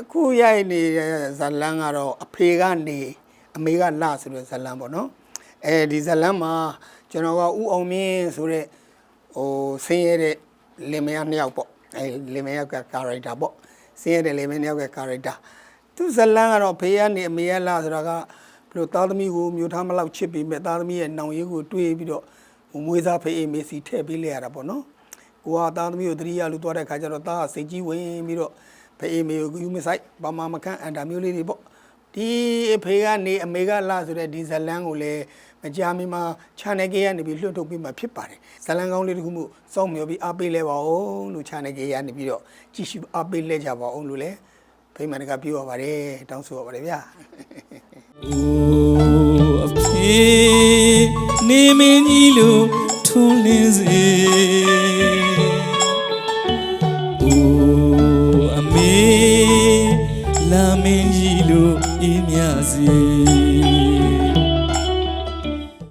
အခုရိုက်နေတဲ့ဇတ်လန်းကတော့အဖေကနေအမေကလှဆိုတဲ့ဇတ်လန်းပေါ့နော်အဲဒီဇတ်လန်းမှာကျွန်တော်ကဥအောင်မြင့်ဆိုတဲ့ဟိုဆင်းရဲတဲ့လင်မယားနှစ်ယောက်ပေါ့အဲလင်မယားက character ပေါ့ဆင်းရဲတဲ့လင်မယားနှစ်ယောက်က character သူဇတ်လန်းကတော့ဖေကနေအမေကလှဆိုတာကဘယ်လိုသားသမီးကိုမျိုးထားမလောက်ချစ်ပြီးမဲ့သားသမီးရဲ့နောင်ရည်ကိုတွေးပြီးတော့ဟိုမွေးစားဖေးမေစီထည့်ပေးလိုက်ရတာပေါ့နော်ကိုကသားသမီးကိုတတိယလူသွားတဲ့ခါကျတော့သားကစိတ်ကြီးဝင်ပြီးတော့ ဖေးမေကိုယူမဆိုင်ဘာမှမခန့်အန်တာမျိုးလေးတွေပေါ့ဒီအဖေကနေအမေကလာဆိုတဲ့ဒီဇလန်းကိုလည်းမကြာမီမှာ channel ကေကနေပြီးလွှတ်ထုတ်ပြီးမှဖြစ်ပါတယ်ဇလန်းကောင်းလေးတစ်ခုမှုစောင့်မျှော်ပြီးအားပေးလဲပါအောင်လို့ channel ကေကနေပြီးတော့ကြည့်ရှုအားပေးလဲကြပါအောင်လို့လည်းဖိမန်ကပြောရပါတယ်တောင်းဆိုရပါတယ်ဗျာအိုးအဖေနေမင်းကြီးလို့ထွန်းလင်းစေ လာမင်းကြီးလို့အေးမြစေ